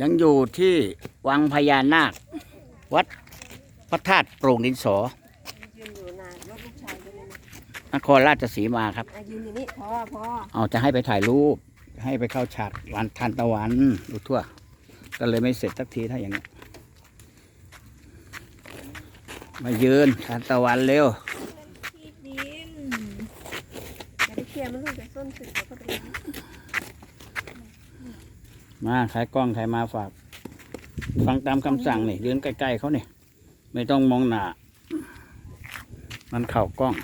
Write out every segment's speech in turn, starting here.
ยังอยู่ที่วังพญานาค วัดพระธาตุโปร่งดินสอยืนอยู่นานรถลูกชายด้วยนะนครราชสีมาครับอะยืนอยู่นี่พอพอเอาจะให้ไปถ่ายรูป ให้ไปเข้าฉากวันทานตะวันดูทั่ว ก็เลยไม่เสร็จสักทีถ้าอย่างนี้ มายืนทานตะวันเร็วพี่ดินอย่าไปเคลียร์มันลูกไปส้นสึกแล้วก็ไป มาขายกล้องใครมาฝาก ฟังตามคำสั่งนี่ยืนใกล้ๆเขาเนี่ยไม่ต้องมองหน้ามันเข่ากล้อง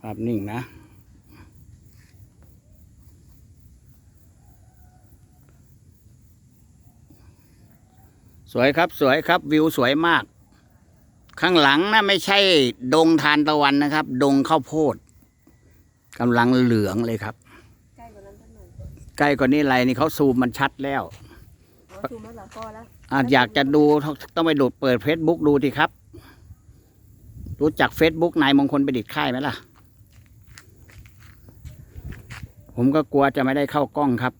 ภาพนิ่งนะ สวยครับสวยครับวิวสวยมาก ข้างหลังนะไม่ใช่ดงทานตะวันนะครับ ดงข้าวโพดกำลังเหลืองเลยครับ ใกล้กว่านั้นสักหน่อยใกล้กว่านี้อะไรนี่เขาซูมมันชัดแล้วอ๋อซูมแล้วเหรอพอแล้วอาอยากจะดูต้องไปดูเปิดเฟซบุ๊กดูทีครับ รู้จักเฟซบุ๊กนายมงคลประดิษฐ์ค่ายไหมล่ะ ผมก็กลัวจะไม่ได้เข้ากล้องครับ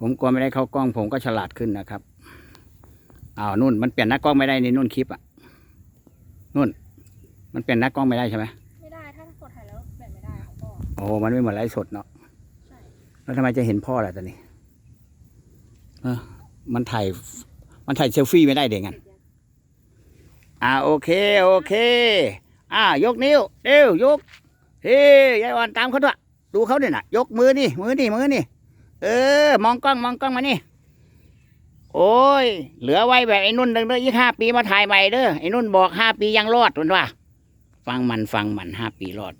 ผมกลัวไม่ได้เข้ากล้อง ผมก็ฉลาดขึ้นนะครับ อ้าวนุ่นมันเปลี่ยนหน้ากล้องไม่ได้ในนุ่นคลิปอะนุ่น มันเปลี่ยนหน้ากล้องไม่ได้ใช่ไหมไม่ได้ถ้ากดถ่ายแล้วเปลี่ยนไม่ได้ของพ่อโอ้โหมันไม่เหมือนไลฟ์สดเนาะใช่แล้วทำไมจะเห็นพ่อล่ะตอนนี้เออมันถ่ายมันถ่ายเซลฟี่ไม่ได้เด็งั้นอ่าโอเคโอเค อ่ายกนิ้วเร็วยกเฮ้ยายอ่อนตามเขาด้วยดูเขาเนี่ยนะยกมือนี่มือนี่มือนี่เออ มองกล้องมองกล้องมานี่ โอ้ย เหลือไว้แบบไอ้นุ่นเด้อยี่ห้าปีมาถ่ายใหม่เด้อไอ้นุ่นบอกห้าปียังรอดมันว่า ฟังมันฟังมันห้าปีรอด